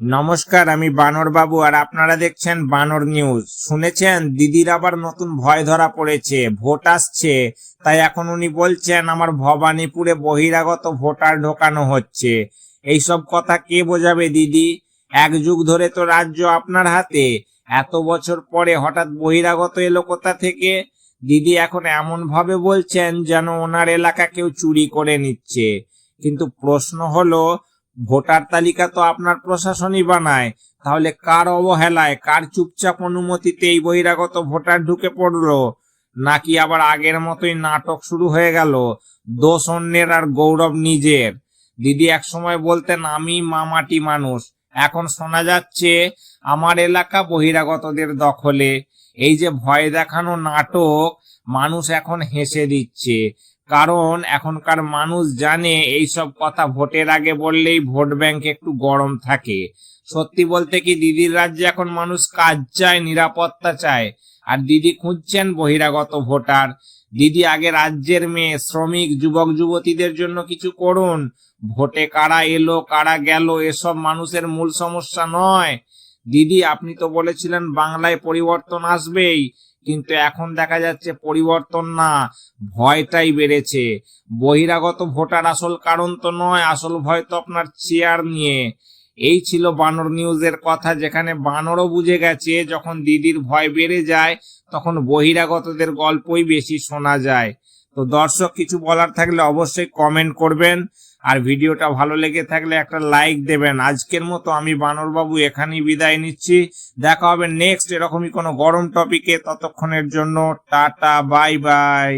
নমস্কার, আমি বানর বাবু আর আপনারা দেখছেন বানর নিউজ। শুনেছেন? দিদির আবার নতুন ভয় ধরা পড়েছে, ভোট আসছে। তাই এখন উনি বলছেন, আমার ভবানীপুরে বহিরাগত ভোটার ঢোকানো হচ্ছে। এইসব কথা কে বোঝাবে দিদি? এক যুগ ধরে তো রাজ্য আপনার হাতে। এত বছর পরে হঠাৎ বহিরাগত এলো কোথা থেকে? দিদি এখন এমন ভাবে বলছেন যেন ওনার এলাকা কেউ চুরি করে নিচ্ছে। কিন্তু প্রশ্ন হলো ভোটার তালিকা তো আপনার প্রশাসনই বানায়। তাহলে কার অবহেলায়, কার চুপচাপ অনুমতিতে এই বহিরাগত ভোটার ঢুকে পড়ল? নাকি আবার আগের মতোই নাটক শুরু হয়ে গেল? দোষ অন্যের আর গৌরব নিজের। দিদি এক সময় বলতেন, আমি মামাটি মানুষ। এখন শোনা যাচ্ছে, আমার এলাকা বহিরাগতদের দখলে। এই যে ভয় দেখানো নাটক, মানুষ এখন হেসে দিচ্ছে। কারণ এখনকার মানুষ জানে এইসব কথা ভোটের আগে বললেই ভোট ব্যাংক একটু গরম থাকে। সত্যি বলতে কি দিদির রাজ্যে এখন মানুষ কাজ চায়, নিরাপত্তা চায়। আর দিদি খুঁজছেন বহিরাগত ভোটার। দিদি আগে রাজ্যের মেয়ে, শ্রমিক, যুবক, যুবতীদের জন্য কিছু করুন। ভোটে কারা এলো, কারা গেল, এসব মানুষের মূল সমস্যা নয়। দিদি, আপনি তো বলেছিলেন বাংলায় পরিবর্তন আসবেই। কিন্তু এখন দেখা যাচ্ছে পরিবর্তন না, ভয়টাই বেড়েছে। বহিরাগত ভোটার আসল কারণ তো নয়, আসল ভয় তো আপনার চেয়ার নিয়ে। এই ছিল বানর নিউজের কথা, যেখানে বানরও বুঝে গেছে, যখন দিদির ভয় বেড়ে যায়, তখন বহিরাগতদের গল্পই বেশি শোনা যায়। তো দর্শক, কিছু বলার থাকলে অবশ্যই কমেন্ট করবেন। আর ভিডিওটা ভালো লেগে থাকলে একটা লাইক দেবেন। আজকের মতো আমি বানরবাবু এখানেই বিদায় নিচ্ছি। দেখা হবে নেক্সট এরকমই কোনো গরম টপিকে ততক্ষণের জন্য টাটা বাই বাই